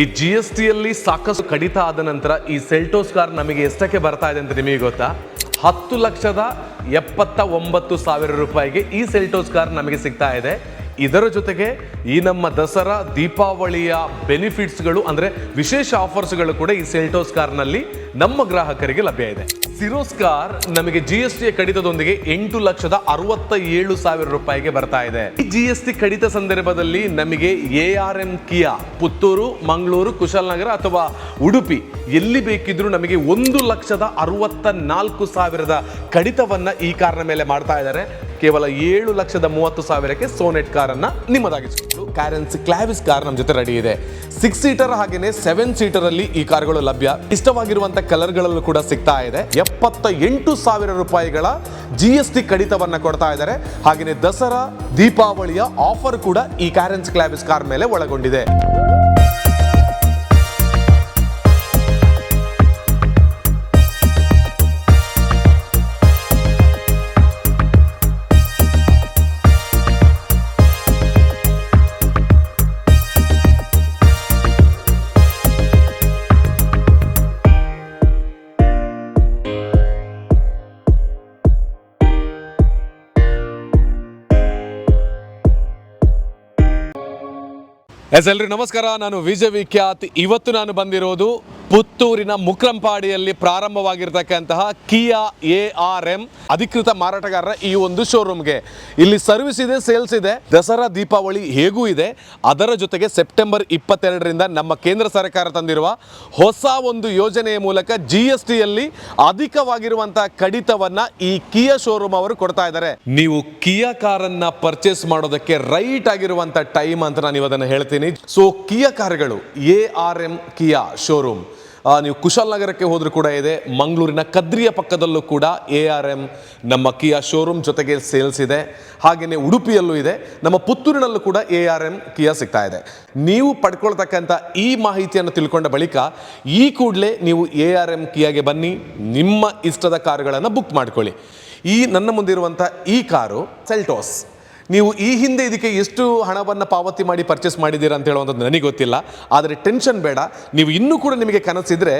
ಈ G S ಟಿಯಲ್ಲಿ ಸಾಕಷ್ಟು ಕಡಿತ ಆದ ನಂತರ ಈ ಸೆಲ್ಟೋಸ್ ಕಾರ್ ನಮಗೆ ಎಷ್ಟಕ್ಕೆ ಬರ್ತಾ ಇದೆ ಅಂತ ನಿಮಗೆ ಗೊತ್ತಾ? ಹತ್ತು ಲಕ್ಷದ ಎಪ್ಪತ್ತ ಒಂಬತ್ತು ಸಾವಿರ ರೂಪಾಯಿಗೆ ಈ ಸೆಲ್ಟೋಸ್ ಕಾರ್ ನಮಗೆ ಸಿಗ್ತಾ ಇದೆ. ಇದರ ಜೊತೆಗೆ ಈ ನಮ್ಮ ದಸರಾ, ದೀಪಾವಳಿಯ ಬೆನಿಫಿಟ್ಸ್ಗಳು ಅಂದರೆ ವಿಶೇಷ ಆಫರ್ಸ್ಗಳು ಕೂಡ ಈ ಸೆಲ್ಟೋಸ್ ಕಾರ್ನಲ್ಲಿ ನಮ್ಮ ಗ್ರಾಹಕರಿಗೆ ಲಭ್ಯ ಇದೆ. ಸಿರೋಸ್ ಕಾರ್ ನಮಗೆ ಜಿ ಎಸ್ ಟಿ ಕಡಿತದೊಂದಿಗೆ ಎಂಟು ಲಕ್ಷದ ಅರವತ್ತ ಏಳು ಸಾವಿರ ರೂಪಾಯಿಗೆ ಬರ್ತಾ ಇದೆ. ಈ ಜಿ ಎಸ್ ಟಿ ಕಡಿತ ಸಂದರ್ಭದಲ್ಲಿ ನಮಗೆ A R M, Kia, Puttur, Mangalore, Kushalnagar ಅಥವಾ ಉಡುಪಿ ಎಲ್ಲಿ ಬೇಕಿದ್ರೂ ನಮಗೆ ಒಂದು ಲಕ್ಷದ ಅರವತ್ತ ನಾಲ್ಕು ಸಾವಿರದ ಕಡಿತವನ್ನು ಈ ಕಾರ್ನ ಮೇಲೆ ಮಾಡ್ತಾ ಇದ್ದಾರೆ. ಕೇವಲ ಏಳು ಲಕ್ಷದ ಮೂವತ್ತು ಸಾವಿರಕ್ಕೆ ಸೋನೆಟ್ ಕಾರನ್ನು ನಿಮ್ಮದಾಗಿಸಿಕೊಂಡು. ಕ್ಯಾರೆನ್ಸ್ ಕ್ಲಾವಿಸ್ ಕಾರ್ ನಮ್ಮ ಜೊತೆ ರೆಡಿ ಇದೆ. ಸಿಕ್ಸ್ ಸೀಟರ್ ಹಾಗೆಯೇ ಸೆವೆನ್ ಸೀಟರ್ ಅಲ್ಲಿ ಈ ಕಾರ್ಗಳು ಲಭ್ಯ. ಇಷ್ಟವಾಗಿರುವಂತ ಕಲರ್ಗಳಲ್ಲೂ ಕೂಡ ಸಿಗ್ತಾ ಇದೆ. ಎಪ್ಪತ್ತ ಎಂಟು ಸಾವಿರ ರೂಪಾಯಿಗಳ ಜಿ ಎಸ್ ಟಿ ಕಡಿತವನ್ನ ಕೊಡ್ತಾ ಇದ್ದಾರೆ. ಹಾಗೆಯೇ ದಸರಾ, ದೀಪಾವಳಿಯ ಆಫರ್ ಕೂಡ ಈ ಕ್ಯಾರೆನ್ಸ್ ಕ್ಲಾವಿಸ್ ಕಾರ್ ಮೇಲೆ ಒಳಗೊಂಡಿದೆ. ಎಸ್ ಎಲ್ರಿ ನಮಸ್ಕಾರ. ನಾನು ವಿಜಯ್ ವಿಖ್ಯಾತ್. ಇವತ್ತು ನಾನು ಬಂದಿರೋದು ಪುತ್ತೂರಿನ ಮುಕ್ರಂಪಾಡಿಯಲ್ಲಿ ಪ್ರಾರಂಭವಾಗಿರ್ತಕ್ಕಂತಹ ಕಿಯಾ ಎ ಆರ್ ಎಂ ಅಧಿಕೃತ ಮಾರಾಟಗಾರರ ಈ ಒಂದು ಶೋರೂಮ್ಗೆ. ಇಲ್ಲಿ ಸರ್ವಿಸ್ ಇದೆ ಸೇಲ್ಸ್ ಇದೆ, ದಸರಾ, ದೀಪಾವಳಿ ಹೇಗೂ ಇದೆ. ಅದರ ಜೊತೆಗೆ ಸೆಪ್ಟೆಂಬರ್ ಇಪ್ಪತ್ತೆರಡರಿಂದ ನಮ್ಮ ಕೇಂದ್ರ ಸರ್ಕಾರ ತಂದಿರುವ ಹೊಸ ಒಂದು ಯೋಜನೆಯ ಮೂಲಕ ಜಿ ಎಸ್ ಟಿಯಲ್ಲಿ ಅಧಿಕವಾಗಿರುವಂತಹ ಕಡಿತವನ್ನ ಈ ಕಿಯಾ ಶೋರೂಮ್ ಅವರು ಕೊಡ್ತಾ ಇದ್ದಾರೆ. ನೀವು ಕಿಯಾ ಕಾರನ್ನ ಪರ್ಚೇಸ್ ಮಾಡೋದಕ್ಕೆ ರೈಟ್ ಆಗಿರುವಂತ ಟೈಮ್ ಅಂತ ನಾನು ಇವದನ್ನು ಹೇಳ್ತೀನಿ. ಸೊ ಕಿಯಾ ಕಾರ್ಗಳು A R M Kia showroom ನೀವು ಕುಶಾಲನಗರಕ್ಕೆ ಹೋದರೂ ಕೂಡ ಇದೆ. ಮಂಗಳೂರಿನ ಕದ್ರಿಯ ಪಕ್ಕದಲ್ಲೂ ಕೂಡ ಎ ಆರ್ ಎಂ ನಮ್ಮ ಕಿಯಾ ಶೋರೂಮ್ ಜೊತೆಗೆ ಸೇಲ್ಸ್ ಇದೆ. ಹಾಗೆಯೇ ಉಡುಪಿಯಲ್ಲೂ ಇದೆ. ನಮ್ಮ ಪುತ್ತೂರಿನಲ್ಲೂ ಕೂಡ ಎ ಆರ್ ಎಂ ಕಿಯಾ ಸಿಗ್ತಾ ಇದೆ. ನೀವು ಪಡ್ಕೊಳ್ತಕ್ಕಂಥ ಈ ಮಾಹಿತಿಯನ್ನು ತಿಳ್ಕೊಂಡ ಬಳಿಕ ಈ ಕೂಡಲೇ ನೀವು ಎ ಆರ್ ಎಂ ಕಿಯಾಗೆ ಬನ್ನಿ. ನಿಮ್ಮ ಇಷ್ಟದ ಕಾರುಗಳನ್ನು ಬುಕ್ ಮಾಡ್ಕೊಳ್ಳಿ. ಈ ನನ್ನ ಮುಂದಿರುವಂಥ ಈ ಕಾರು ಸೆಲ್ಟೋಸ್ ನೀವು ಈ ಹಿಂದೆ ಇದಕ್ಕೆ ಎಷ್ಟು ಹಣವನ್ನು ಪಾವತಿ ಮಾಡಿ ಪರ್ಚೇಸ್ ಮಾಡಿದ್ದೀರಾ ಅಂತ ಹೇಳುವಂಥದ್ದು ನನಗೆ ಗೊತ್ತಿಲ್ಲ. ಆದರೆ ಟೆನ್ಷನ್ ಬೇಡ. ನೀವು ಇನ್ನೂ ಕೂಡ ನಿಮಗೆ ಕನಸಿದ್ರೆ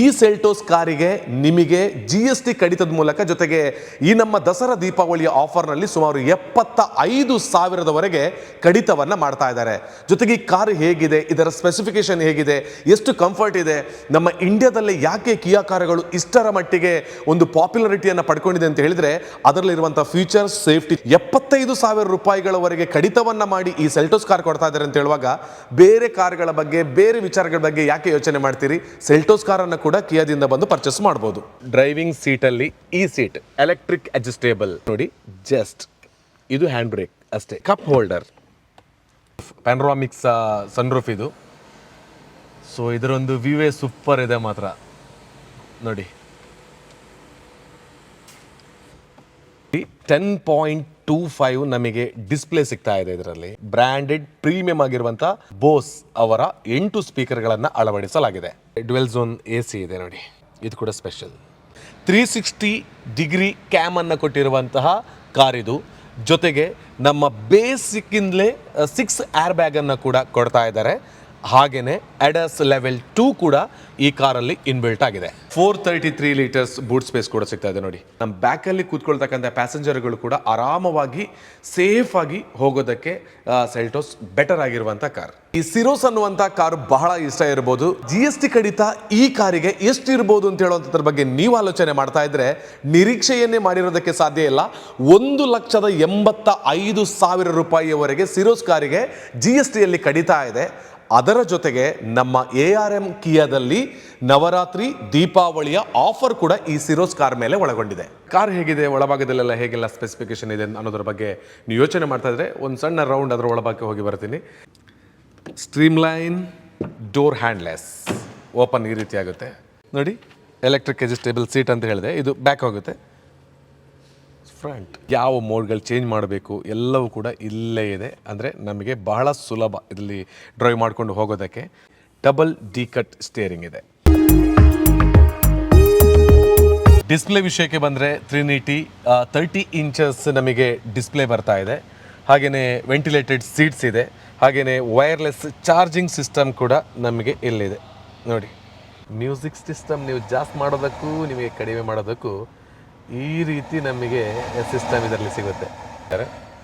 ಈ ಸೆಲ್ಟೋಸ್ ಕಾರಿಗೆ ನಿಮಗೆ ಜಿ ಎಸ್ ಟಿ ಕಡಿತದ ಮೂಲಕ ಜೊತೆಗೆ ಈ ನಮ್ಮ ದಸರಾ ದೀಪಾವಳಿಯ ಆಫರ್ನಲ್ಲಿ ಸುಮಾರು ಎಪ್ಪತ್ತ ಐದು ಸಾವಿರದವರೆಗೆ ಕಡಿತವನ್ನು ಮಾಡ್ತಾ ಇದ್ದಾರೆ. ಜೊತೆಗೆ ಈ ಕಾರು ಹೇಗಿದೆ, ಇದರ ಸ್ಪೆಸಿಫಿಕೇಶನ್ ಹೇಗಿದೆ, ಎಷ್ಟು ಕಂಫರ್ಟ್ ಇದೆ, ನಮ್ಮ ಇಂಡಿಯಾದಲ್ಲೇ ಯಾಕೆ ಕಿಯಾ ಕಾರುಗಳು ಇಷ್ಟರ ಮಟ್ಟಿಗೆ ಒಂದು ಪಾಪ್ಯುಲಾರಿಟಿಯನ್ನು ಪಡ್ಕೊಂಡಿದೆ ಅಂತ ಹೇಳಿದರೆ ಅದರಲ್ಲಿರುವಂಥ ಫೀಚರ್ಸ್ ಸೇಫ್ಟಿ ಎಪ್ಪತ್ತೈದು ಸಾವಿರ ರೂಪಾಯಿಗಳವರೆಗೆ ಕಡಿತವನ್ನ ಮಾಡಿ ಈ ಸೆಲ್ಟೋಸ್ ಕಾರ್ ಕೊಡ್ತಾ ಇದ್ದಾರೆ ಅಂತ ಹೇಳುವಾಗ ಬೇರೆ ಕಾರ್ಗಳ ಬಗ್ಗೆ, ಬೇರೆ ವಿಚಾರಗಳ ಬಗ್ಗೆ ಯಾಕೆ ಯೋಚನೆ ಮಾಡ್ತೀರಿ? ಸೆಲ್ಟೋಸ್ ಕಾರನ್ನು ಕೂಡ ಕಿಯಾದಿಂದ ಬಂದು ಪರ್ಚೇಸ್ ಮಾಡ್ಬೋದು. ಡ್ರೈವಿಂಗ್ ಸೀಟಲ್ಲಿ ಈ ಸೀಟ್ ಎಲೆಕ್ಟ್ರಿಕ್ ಅಡ್ಜಸ್ಟೇಬಲ್ ನೋಡಿ ಜಸ್ಟ್ ಇದು ಹ್ಯಾಂಡ್ ಬ್ರೇಕ್ ಅಷ್ಟೇ ಕಪ್ ಹೋಲ್ಡರ್ ಪ್ಯಾನ್ರಾಮಿಕ್ಸ್ ಸನ್ರೂಫ್ ಇದು. ಸೊ ಇದರೊಂದು ವ್ಯೂವೇ ಸೂಪರ್ ಇದೆ ಮಾತ್ರ. ನೋಡಿ. ಟೆನ್ ಪಾಯಿಂಟ್ ಟೂ ಫೈವ್ ನಮಗೆ ಡಿಸ್ಪ್ಲೇ ಸಿಗ್ತಾ ಇದೆ ಇದರಲ್ಲಿ. ಬ್ರ್ಯಾಂಡೆಡ್ ಪ್ರೀಮಿಯಂ ಆಗಿರುವಂತ ಬೋಸ್ ಅವರ ಎಂಟು ಸ್ಪೀಕರ್ಗಳನ್ನು ಅಳವಡಿಸಲಾಗಿದೆ. ಡ್ವೆಲ್ ಝೋನ್ ಎ ಸಿ ಇದೆ ನೋಡಿ. ಇದು ಕೂಡ special. Three sixty degree cam ಅನ್ನು ಕೊಟ್ಟಿರುವಂತಹ ಕಾರ್ ಇದು. ಜೊತೆಗೆ ನಮ್ಮ ಬೇಸಿಕ್ಕಿಂದಲೇ ಸಿಕ್ಸ್ ಏರ್ ಬ್ಯಾಗನ್ನು ಕೂಡ ಕೊಡ್ತಾ ಇದ್ದಾರೆ. ಹಾಗೇನೆ ಅಡಸ್ ಲೆವೆಲ್ ಟೂ ಕೂಡ ಈ ಕಾರಲ್ಲಿ ಇನ್ಬಿಲ್ಟ್ ಆಗಿದೆ. Four thirty three litres boot space ಕೂಡ ಸಿಗ್ತಾ ಇದೆ ನೋಡಿ. ನಮ್ಮ ಬ್ಯಾಕಲ್ಲಿ ಕೂತ್ಕೊಳ್ತಕ್ಕಂಥ ಪ್ಯಾಸೆಂಜರ್ಗಳು ಕೂಡ ಆರಾಮವಾಗಿ ಸೇಫ್ ಆಗಿ ಹೋಗೋದಕ್ಕೆ ಸೆಲ್ಟೋಸ್ ಬೆಟರ್ ಆಗಿರುವಂಥ ಕಾರ್ ಈ ಸಿರೋಸ್ ಅನ್ನುವಂಥ ಕಾರ್ ಬಹಳ ಇಷ್ಟ ಇರ್ಬೋದು. ಜಿ ಎಸ್ ಟಿ ಕಡಿತ ಈ ಕಾರಿಗೆ ಎಷ್ಟು ಇರ್ಬೋದು ಅಂತ ಹೇಳುವಂಥದ್ರ ಬಗ್ಗೆ ನೀವು ಆಲೋಚನೆ ಮಾಡ್ತಾ ಇದ್ರೆ ನಿರೀಕ್ಷೆಯನ್ನೇ ಮಾಡಿರೋದಕ್ಕೆ ಸಾಧ್ಯ ಇಲ್ಲ. ಒಂದು ಲಕ್ಷದ ಎಂಬತ್ತ ಐದು ಸಾವಿರ ರೂಪಾಯಿಯವರೆಗೆ ಸಿರೋಸ್ ಕಾರಿಗೆ ಜಿ ಎಸ್ ಟಿಯಲ್ಲಿ ಕಡಿತಾ ಇದೆ. ಅದರ ಜೊತೆಗೆ ನಮ್ಮ ಎ ಆರ್ ಎಂ ಕಿಯಾದಲ್ಲಿ ನವರಾತ್ರಿ, ದೀಪಾವಳಿಯ ಆಫರ್ ಕೂಡ ಈ ಸಿರೋಸ್ ಕಾರ್ ಮೇಲೆ ಒಳಗೊಂಡಿದೆ. ಕಾರ್ ಹೇಗಿದೆ? ಒಳಭಾಗದಲ್ಲೆಲ್ಲ ಹೇಗೆಲ್ಲ ಸ್ಪೆಸಿಫಿಕೇಶನ್ ಇದೆ ಅನ್ನೋದ್ರ ಬಗ್ಗೆ ನೀವು ಯೋಚನೆ ಮಾಡ್ತಾ ಇದ್ರೆ ಒಂದು ಸಣ್ಣ ರೌಂಡ್ ಅದರ ಒಳಭಾಗಕ್ಕೆ ಹೋಗಿ ಬರ್ತೀನಿ. Stream line door handles open ಈ ರೀತಿ ಆಗುತ್ತೆ. ನೋಡಿ ಎಲೆಕ್ಟ್ರಿಕ್ ಅಡ್ಜಸ್ಟೇಬಲ್ ಸೀಟ್ ಅಂತ ಹೇಳಿದೆ. ಇದು ಬ್ಯಾಕ್ ಹೋಗುತ್ತೆ. ಫ್ರಂಟ್ ಯಾವ ಮೋಡ್ಗಳು ಚೇಂಜ್ ಮಾಡಬೇಕು ಎಲ್ಲವೂ ಕೂಡ ಇಲ್ಲೇ ಇದೆ. ಅಂದರೆ ನಮಗೆ ಬಹಳ ಸುಲಭ ಇದರಲ್ಲಿ ಡ್ರೈವ್ ಮಾಡಿಕೊಂಡು ಹೋಗೋದಕ್ಕೆ. ಡಬಲ್ ಡಿ ಕಟ್ ಸ್ಟೇರಿಂಗ್ ಇದೆ. ಡಿಸ್ಪ್ಲೇ ವಿಷಯಕ್ಕೆ ಬಂದರೆ ತ್ರಿನಿಟಿ ತರ್ಟಿ ಇಂಚಸ್ ನಮಗೆ ಡಿಸ್ಪ್ಲೇ ಬರ್ತಾ ಇದೆ. ಹಾಗೆಯೇ ವೆಂಟಿಲೇಟೆಡ್ ಸೀಟ್ಸ್ ಇದೆ. ಹಾಗೆಯೇ ವೈರ್ಲೆಸ್ ಚಾರ್ಜಿಂಗ್ ಸಿಸ್ಟಮ್ ಕೂಡ ನಮಗೆ ಇಲ್ಲಿದೆ. ನೋಡಿ ಮ್ಯೂಸಿಕ್ ಸಿಸ್ಟಮ್ ನೀವು ಜಾಸ್ತಿ ಮಾಡೋದಕ್ಕೂ, ನಿಮಗೆ ಕಡಿಮೆ ಮಾಡೋದಕ್ಕೂ ಈ ರೀತಿ ನಮಗೆ ಸಿಸ್ಟಮ್ ಇದರಲ್ಲಿ ಸಿಗುತ್ತೆ.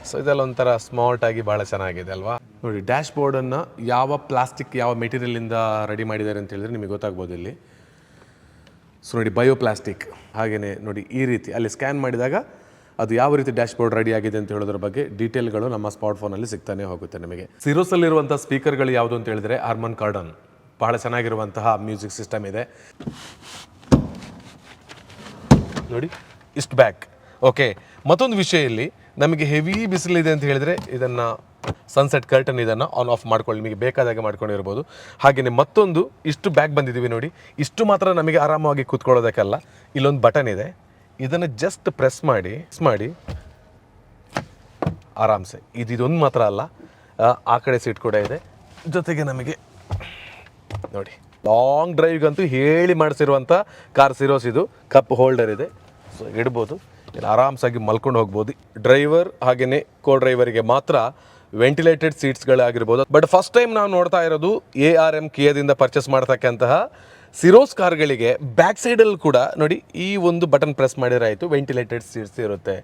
ಸೊ ಇದೆಲ್ಲ ಒಂಥರ ಸ್ಮಾರ್ಟ್ ಆಗಿ ಭಾಳ ಚೆನ್ನಾಗಿದೆ ಅಲ್ವಾ? ನೋಡಿ ಡ್ಯಾಶ್ ಬೋರ್ಡನ್ನು ಯಾವ ಪ್ಲಾಸ್ಟಿಕ್ ಯಾವ ಮೆಟೀರಿಯಲಿಂದ ರೆಡಿ ಮಾಡಿದ್ದಾರೆ ಅಂತ ಹೇಳಿದ್ರೆ ನಿಮಗೆ ಗೊತ್ತಾಗ್ಬೋದು ಇಲ್ಲಿ. ಸೊ ನೋಡಿ ಬಯೋ ಪ್ಲಾಸ್ಟಿಕ್ ಹಾಗೆಯೇ ನೋಡಿ, ಈ ರೀತಿ. ಅಲ್ಲಿ ಸ್ಕ್ಯಾನ್ ಮಾಡಿದಾಗ ಅದು ಯಾವ ರೀತಿ ಡ್ಯಾಶ್ ಬೋರ್ಡ್ ರೆಡಿ ಆಗಿದೆ ಅಂತ ಹೇಳೋದ್ರ ಬಗ್ಗೆ ಡೀಟೇಲ್ಗಳು ನಮ್ಮ ಸ್ಮಾರ್ಟ್ ಫೋನಲ್ಲಿ ಸಿಗ್ತಾನೆ ಹೋಗುತ್ತೆ ನಮಗೆ. ಸಿರೋಸಲ್ಲಿರುವಂಥ ಸ್ಪೀಕರ್ಗಳು ಯಾವುದು ಅಂತ ಹೇಳಿದ್ರೆ ಹಾರ್ಮನ್ ಕಾರ್ಡನ್ ಬಹಳ ಚೆನ್ನಾಗಿರುವಂತಹ ಮ್ಯೂಸಿಕ್ ಸಿಸ್ಟಮ್ ಇದೆ. ನೋಡಿ ಇಷ್ಟು ಬ್ಯಾಕ್. ಓಕೆ ಮತ್ತೊಂದು ವಿಷಯ ಇಲ್ಲಿ. ನಮಗೆ ಹೆವಿ ಬಿಸಿಲಿದೆ ಅಂತ ಹೇಳಿದರೆ ಇದನ್ನು ಸನ್ಸೆಟ್ ಕರ್ಟನ್ ಇದನ್ನು ಆನ್ ಆಫ್ ಮಾಡ್ಕೊಳ್ಳಿ. ನಿಮಗೆ ಬೇಕಾದಾಗ ಮಾಡ್ಕೊಂಡಿರ್ಬೋದು. ಹಾಗೆಯೇ ಮತ್ತೊಂದು ಇಷ್ಟು ಬ್ಯಾಗ್ ಬಂದಿದ್ದೀವಿ ನೋಡಿ. ಇಷ್ಟು ಮಾತ್ರ ನಮಗೆ ಆರಾಮವಾಗಿ ಕೂತ್ಕೊಳ್ಳೋದಕ್ಕಲ್ಲ. ಇಲ್ಲೊಂದು ಬಟನ್ ಇದೆ. ಇದನ್ನು ಜಸ್ಟ್ ಪ್ರೆಸ್ ಮಾಡಿ ಮಾಡಿ. ಆರಾಮ್ಸೆ. ಇದು ಇದೊಂದು ಮಾತ್ರ ಅಲ್ಲ. ಆ, ಕಡೆ ಸೀಟ್ ಕೂಡ ಇದೆ. ಜೊತೆಗೆ ನಮಗೆ ನೋಡಿ ಲಾಂಗ್ ಡ್ರೈವ್ಗಂತೂ ಹೇಳಿ ಮಾಡಿಸಿರುವಂಥ ಕಾರ್ ಸಿರೋಸ್ ಇದು. ಕಪ್ ಹೋಲ್ಡರ್ ಇದೆ. ಇಡ್ಬೋದು. ಇಲ್ಲಿ ಆರಾಮ್ಸಾಗಿ ಮಲ್ಕೊಂಡು ಹೋಗ್ಬೋದು. ಡ್ರೈವರ್ ಹಾಗೆಯೇ ಕೋ ಡ್ರೈವರಿಗೆ ಮಾತ್ರ ವೆಂಟಿಲೇಟೆಡ್ ಸೀಟ್ಸ್ಗಳಾಗಿರ್ಬೋದು ಬಟ್ ಫಸ್ಟ್ ಟೈಮ್ ನಾವು ನೋಡ್ತಾ ಇರೋದು ಎ ಆರ್ ಎಂ ಕಿಯದಿಂದ ಪರ್ಚೇಸ್ ಮಾಡ್ತಕ್ಕಂತಹ ಸಿರೋಸ್ ಕಾರ್ಗಳಿಗೆ ಬ್ಯಾಕ್ ಸೈಡಲ್ಲಿ ಕೂಡ ನೋಡಿ ಈ ಒಂದು ಬಟನ್ ಪ್ರೆಸ್ ಮಾಡಿದ್ರೆ ಆಯಿತು ವೆಂಟಿಲೇಟೆಡ್ ಸೀಟ್ಸ್ ಇರುತ್ತೆ.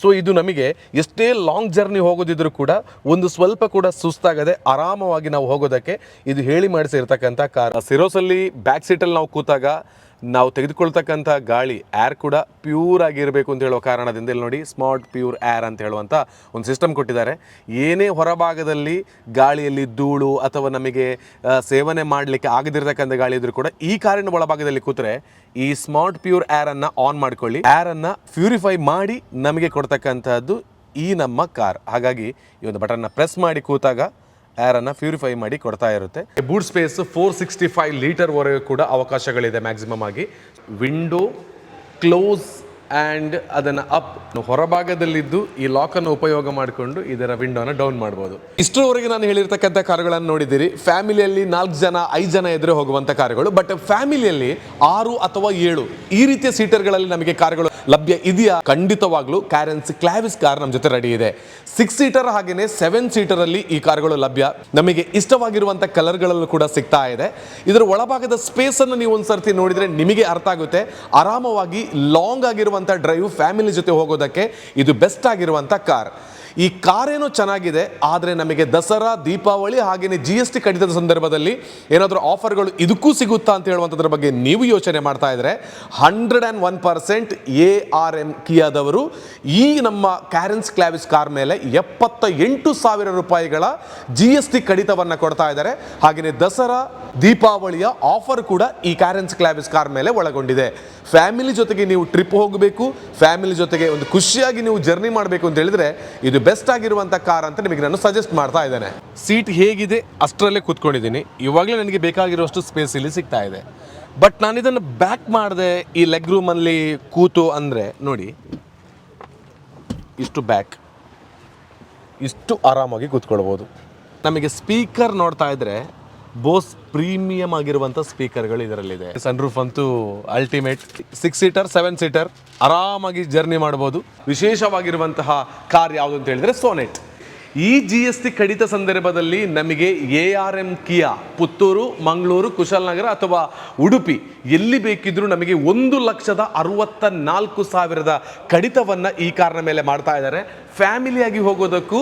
ಸೊ ಇದು ನಮಗೆ ಎಷ್ಟೇ ಲಾಂಗ್ ಜರ್ನಿ ಹೋಗೋದಿದ್ರೂ ಕೂಡ ಒಂದು ಸ್ವಲ್ಪ ಕೂಡ ಸುಸ್ತಾಗದೆ ಆರಾಮವಾಗಿ ನಾವು ಹೋಗೋದಕ್ಕೆ ಇದು ಹೇಳಿ ಮಾಡಿಸಿರ್ತಕ್ಕಂಥ ಕಾರ್ ಸಿರೋಸಲ್ಲಿ ಬ್ಯಾಕ್ ಸೀಟಲ್ಲಿ ನಾವು ಕೂತಾಗ ನಾವು ತೆಗೆದುಕೊಳ್ತಕ್ಕಂಥ ಗಾಳಿ ಏರ್ ಕೂಡ ಪ್ಯೂರ್ ಆಗಿರಬೇಕು ಅಂತ ಹೇಳುವ ಕಾರಣದಿಂದ ಇಲ್ಲಿ ನೋಡಿ ಸ್ಮಾರ್ಟ್ ಪ್ಯೂರ್ ಏರ್ ಅಂತ ಹೇಳುವಂಥ ಒಂದು ಸಿಸ್ಟಮ್ ಕೊಟ್ಟಿದ್ದಾರೆ. ಏನೇ ಹೊರಭಾಗದಲ್ಲಿ ಗಾಳಿಯಲ್ಲಿ ಧೂಳು ಅಥವಾ ನಮಗೆ ಸೇವನೆ ಮಾಡಲಿಕ್ಕೆ ಆಗದಿರತಕ್ಕಂಥ ಗಾಳಿ ಇದ್ರೂ ಕೂಡ ಈ ಕಾರಿನ ಒಳಭಾಗದಲ್ಲಿ ಕೂತ್ರೆ ಈ ಸ್ಮಾರ್ಟ್ ಪ್ಯೂರ್ ಏರನ್ನು ಆನ್ ಮಾಡ್ಕೊಳ್ಳಿ. ಏರನ್ನು ಪ್ಯೂರಿಫೈ ಮಾಡಿ ನಮಗೆ ಕೊಡ್ತಕ್ಕಂಥದ್ದು ಈ ನಮ್ಮ ಕಾರ್ ಹಾಗಾಗಿ ಈ ಒಂದು ಬಟನ್ನ ಪ್ರೆಸ್ ಮಾಡಿ ಕೂತಾಗ ಏರನ್ನು ಪ್ಯೂರಿಫೈ ಮಾಡಿ ಕೊಡ್ತಾ ಇರುತ್ತೆ. Boot space four sixty five ಲೀಟರ್ವರೆಗೂ ಕೂಡ ಅವಕಾಶಗಳಿದೆ ಮ್ಯಾಕ್ಸಿಮಮ್ ಆಗಿ. ವಿಂಡೋ ಕ್ಲೋಸ್ ಆ್ಯಂಡ್ ಅದನ್ನು ಅಪ್ ಹೊರಭಾಗದಲ್ಲಿದ್ದು ಈ ಲಾಕನ್ನು ಉಪಯೋಗ ಮಾಡಿಕೊಂಡು ಇದರ ವಿಂಡೋನ ಡೌನ್ ಮಾಡ್ಬೋದು. ಇಷ್ಟರವರೆಗೆ ನಾನು ಹೇಳಿರ್ತಕ್ಕಂಥ ಕಾರುಗಳನ್ನು ನೋಡಿದ್ದೀರಿ. ಫ್ಯಾಮಿಲಿಯಲ್ಲಿ ನಾಲ್ಕು ಜನ, ಐದು ಜನ ಎದುರು ಹೋಗುವಂಥ ಕಾರುಗಳು. ಬಟ್ ಫ್ಯಾಮಿಲಿಯಲ್ಲಿ ಆರು ಅಥವಾ ಏಳು ಈ ರೀತಿಯ ಸೀಟರ್ಗಳಲ್ಲಿ ನಮಗೆ ಕಾರುಗಳು ಲಭ್ಯ ಇದೆಯಾ? ಖಂಡಿತವಾಗ್ಲೂ ಕ್ಯಾರೆನ್ಸ್ ಕ್ಲಾವಿಸ್ ಕಾರ್ ನಮ್ಮ ಜೊತೆ ರೆಡಿ ಇದೆ. ಸಿಕ್ಸ್ ಸೀಟರ್ ಹಾಗೆಯೇ ಸೆವೆನ್ ಸೀಟರ್ ಅಲ್ಲಿ ಈ ಕಾರ್ಗಳು ಲಭ್ಯ. ನಮಗೆ ಇಷ್ಟವಾಗಿರುವಂಥ ಕಲರ್ಗಳಲ್ಲೂ ಕೂಡ ಸಿಗ್ತಾ ಇದೆ. ಇದರ ಒಳಭಾಗದ ಸ್ಪೇಸ್ ಅನ್ನು ನೀವು ಒಂದ್ಸರ್ತಿ ನೋಡಿದ್ರೆ ನಿಮಗೆ ಅರ್ಥ ಆಗುತ್ತೆ. ಆರಾಮವಾಗಿ ಲಾಂಗ್ ಆಗಿರುವಂಥ ಡ್ರೈವ್ ಫ್ಯಾಮಿಲಿ ಜೊತೆ ಹೋಗೋದಕ್ಕೆ ಇದು ಬೆಸ್ಟ್ ಆಗಿರುವಂಥ ಕಾರ್ ಈ ಕಾರೇನೋ ಚೆನ್ನಾಗಿದೆ, ಆದರೆ ನಮಗೆ ದಸರಾ, ದೀಪಾವಳಿ ಹಾಗೆಯೇ ಜಿ ಎಸ್ ಟಿ ಕಡಿತದ ಸಂದರ್ಭದಲ್ಲಿ ಏನಾದರೂ ಆಫರ್ಗಳು ಇದಕ್ಕೂ ಸಿಗುತ್ತಾ ಅಂತ ಹೇಳುವಂಥದ್ರ ಬಗ್ಗೆ ನೀವು ಯೋಚನೆ ಮಾಡ್ತಾ ಇದ್ರೆ hundred and one percent A R M ಕಿಯಾದವರು ಈ ನಮ್ಮ ಕ್ಯಾರೆನ್ಸ್ ಕ್ಲಾವಿಸ್ ಕಾರ್ ಮೇಲೆ ಎಪ್ಪತ್ತ ಎಂಟು ಸಾವಿರ ರೂಪಾಯಿಗಳ ಜಿ ಎಸ್ ಟಿ ಕಡಿತವನ್ನು ಕೊಡ್ತಾ ಇದ್ದಾರೆ. ಹಾಗೆಯೇ ದಸರಾ, ದೀಪಾವಳಿಯ ಆಫರ್ ಕೂಡ ಈ ಕ್ಯಾರೆನ್ಸ್ ಕ್ಲಾವಿಸ್ ಕಾರ್ ಮೇಲೆ ಒಳಗೊಂಡಿದೆ. ಫ್ಯಾಮಿಲಿ ಜೊತೆಗೆ ನೀವು ಟ್ರಿಪ್ ಹೋಗಬೇಕು ಫ್ಯಾಮಿಲಿ ಜೊತೆಗೆ ಒಂದು ಖುಷಿಯಾಗಿ ನೀವು ಜರ್ನಿ ಮಾಡಬೇಕು ಅಂತ ಹೇಳಿದ್ರೆ ಇದು ಬೆಸ್ಟ್ ಆಗಿರುವಂಥ ಕಾರ್ ಅಂತ ನಿಮಗೆ ನಾನು ಸಜೆಸ್ಟ್ ಮಾಡ್ತಾ ಇದ್ದೇನೆ. ಸೀಟ್ ಹೇಗಿದೆ ಅಷ್ಟರಲ್ಲೇ ಕೂತ್ಕೊಂಡಿದ್ದೀನಿ. ಇವಾಗಲೇ ನನಗೆ ಬೇಕಾಗಿರುವಷ್ಟು ಸ್ಪೇಸ್ ಇಲ್ಲಿ ಸಿಗ್ತಾ ಇದೆ. ಬಟ್ ನಾನು ಇದನ್ನು ಬ್ಯಾಕ್ ಮಾಡಿದೆ ಈ ಲೆಗ್ ರೂಮಲ್ಲಿ ಕೂತು ಅಂದರೆ ನೋಡಿ. ಇಷ್ಟು ಬ್ಯಾಕ್ ಇಷ್ಟು ಆರಾಮಾಗಿ ಕೂತ್ಕೊಳ್ಬೋದು. ನಮಗೆ ಸ್ಪೀಕರ್ ನೋಡ್ತಾ ಇದ್ರೆ ಬೋಸ್ ಪ್ರೀಮಿಯಂ ಆಗಿರುವಂಥ ಸ್ಪೀಕರ್ಗಳು ಇದರಲ್ಲಿದೆ. ಸನ್ ರೂಫ್ ಅಂತೂ ultimate six seater seven seater ಆರಾಮಾಗಿ ಜರ್ನಿ ಮಾಡ್ಬೋದು. ವಿಶೇಷವಾಗಿರುವಂತಹ ಕಾರ್ ಯಾವುದು ಅಂತ ಹೇಳಿದ್ರೆ ಸೋನೆಟ್ ಈ ಜಿ ಎಸ್ ಟಿ ಕಡಿತ ಸಂದರ್ಭದಲ್ಲಿ ನಮಗೆ A R M Kia Puttur, Mangaluru, Kushalanagar ಅಥವಾ ಉಡುಪಿ ಎಲ್ಲಿ ಬೇಕಿದ್ರೂ ನಮಗೆ ಒಂದು ಲಕ್ಷದ ಅರವತ್ತ ನಾಲ್ಕು ಸಾವಿರದ ಕಡಿತವನ್ನು ಈ ಕಾರ್ನ ಮೇಲೆ ಮಾಡ್ತಾ ಇದ್ದಾರೆ. ಫ್ಯಾಮಿಲಿಯಾಗಿ ಹೋಗೋದಕ್ಕೂ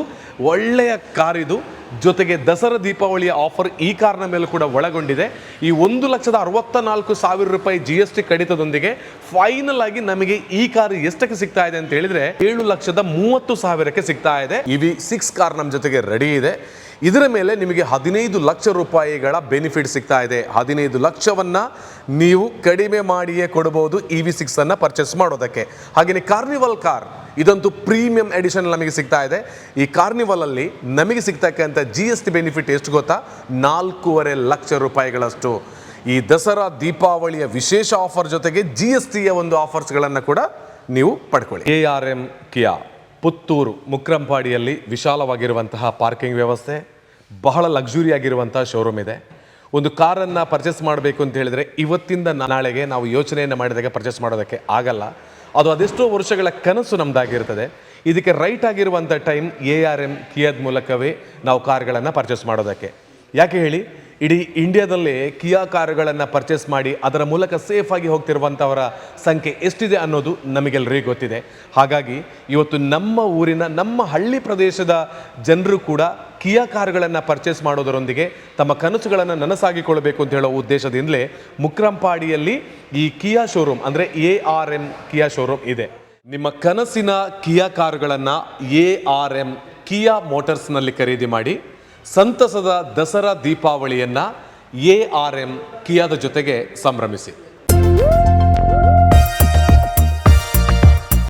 ಒಳ್ಳೆಯ ಕಾರ್ ಇದು. ಜೊತೆಗೆ ದಸರಾ ದೀಪಾವಳಿಯ ಆಫರ್ ಈ ಕಾರ್ನ ಮೇಲೆ ಕೂಡ ಒಳಗೊಂಡಿದೆ. ಈ ಒಂದು ಲಕ್ಷದ ಅರವತ್ತ ನಾಲ್ಕು ಸಾವಿರ ರೂಪಾಯಿ ಜಿ ಎಸ್ ಟಿ ಕಡಿತದೊಂದಿಗೆ ಫೈನಲ್ ಆಗಿ ನಮಗೆ ಈ ಕಾರ್ ಎಷ್ಟಕ್ಕೆ ಸಿಗ್ತಾ ಇದೆ ಅಂತ ಹೇಳಿದ್ರೆ ಏಳು ಲಕ್ಷದ ಮೂವತ್ತು ಸಾವಿರಕ್ಕೆ ಸಿಗ್ತಾ ಇದೆ. ಇವಿ ಸಿಕ್ಸ್ ಕಾರ್ ನಮ್ಮ ಜೊತೆಗೆ ರೆಡಿ ಇದೆ. ಇದರ ಮೇಲೆ ನಿಮಗೆ ಹದಿನೈದು ಲಕ್ಷ ರೂಪಾಯಿಗಳ ಬೆನಿಫಿಟ್ ಸಿಗ್ತಾ ಇದೆ. ಹದಿನೈದು ಲಕ್ಷವನ್ನ ನೀವು ಕಡಿಮೆ ಮಾಡಿಯೇ ಕೊಡಬಹುದು ಇ ವಿ ಸಿಕ್ಸನ್ನು ಪರ್ಚೇಸ್ ಮಾಡೋದಕ್ಕೆ. ಹಾಗೆಯೇ ಕಾರ್ನಿವಲ್ ಕಾರ್ ಇದಂತೂ ಪ್ರೀಮಿಯಂ ಎಡಿಷನ್ ನಮಗೆ ಸಿಗ್ತಾ ಇದೆ. ಈ ಕಾರ್ನಿವಲ್ ಅಲ್ಲಿ ನಮಗೆ ಸಿಗ್ತಕ್ಕಂಥ ಜಿ ಎಸ್ ಟಿ ಬೆನಿಫಿಟ್ ಎಷ್ಟು ಗೊತ್ತಾ? ನಾಲ್ಕೂವರೆ ಲಕ್ಷ ರೂಪಾಯಿಗಳಷ್ಟು. ಈ ದಸರಾ, ದೀಪಾವಳಿಯ ವಿಶೇಷ ಆಫರ್ ಜೊತೆಗೆ ಜಿ ಎಸ್ ಟಿಯ ಒಂದು ಆಫರ್ಸ್ಗಳನ್ನು ಕೂಡ ನೀವು ಪಡ್ಕೊಳ್ಳಿ. A R M Kia Puttur ಮುಕ್ರಂಪಾಡಿಯಲ್ಲಿ ವಿಶಾಲವಾಗಿರುವಂತಹ ಪಾರ್ಕಿಂಗ್ ವ್ಯವಸ್ಥೆ, ಬಹಳ ಲಕ್ಸುರಿ ಆಗಿರುವಂತಹ ಶೋರೂಮ್ ಇದೆ. ಒಂದು ಕಾರನ್ನು ಪರ್ಚೇಸ್ ಮಾಡಬೇಕು ಅಂತ ಹೇಳಿದರೆ ಇವತ್ತಿಂದ ನಾಳೆಗೆ ನಾವು ಯೋಚನೆಯನ್ನು ಮಾಡಿದಾಗ ಪರ್ಚೇಸ್ ಮಾಡೋದಕ್ಕೆ ಆಗಲ್ಲ. ಅದು ಅದೆಷ್ಟೋ ವರ್ಷಗಳ ಕನಸು ನಮ್ಮದಾಗಿರ್ತದೆ ಇದಕ್ಕೆ ರೈಟ್ ಆಗಿರುವಂಥ ಟೈಮ್ ಎ ಆರ್ ಎಂ ಕಿಯಾದ ಮೂಲಕವೇ ನಾವು ಕಾರ್ಗಳನ್ನು ಪರ್ಚೇಸ್ ಮಾಡೋದಕ್ಕೆ. ಯಾಕೆ ಹೇಳಿ? ಇಡೀ ಇಂಡಿಯಾದಲ್ಲೇ ಕಿಯಾ ಕಾರುಗಳನ್ನು ಪರ್ಚೇಸ್ ಮಾಡಿ ಅದರ ಮೂಲಕ ಸೇಫಾಗಿ ಹೋಗ್ತಿರುವಂಥವರ ಸಂಖ್ಯೆ ಎಷ್ಟಿದೆ ಅನ್ನೋದು ನಮಗೆಲ್ಲರಿಗೂ ಗೊತ್ತಿದೆ. ಹಾಗಾಗಿ ಇವತ್ತು ನಮ್ಮ ಊರಿನ, ನಮ್ಮ ಹಳ್ಳಿ ಪ್ರದೇಶದ ಜನರು ಕೂಡ ಕಿಯಾ ಕಾರುಗಳನ್ನು ಪರ್ಚೇಸ್ ಮಾಡೋದರೊಂದಿಗೆ ತಮ್ಮ ಕನಸುಗಳನ್ನು ನನಸಾಗಿಕೊಳ್ಳಬೇಕು ಅಂತ ಹೇಳೋ ಉದ್ದೇಶದಿಂದಲೇ ಮುಕ್ರಂಪಾಡಿಯಲ್ಲಿ ಈ ಕಿಯಾ ಶೋರೂಮ್ ಅಂದರೆ A R M Kia showroom ಇದೆ. ನಿಮ್ಮ ಕನಸಿನ ಕಿಯಾ ಕಾರುಗಳನ್ನು ಎ ಆರ್ ಎಂ ಕಿಯಾ ಮೋಟರ್ಸ್ನಲ್ಲಿ ಖರೀದಿ ಮಾಡಿ ಸಂತಸದ ದಸರಾ ದೀಪಾವಳಿಯನ್ನು ಎ ಆರ್ ಎಂ ಕಿಯಾದ ಜೊತೆಗೆ ಸಂಭ್ರಮಿಸಿ.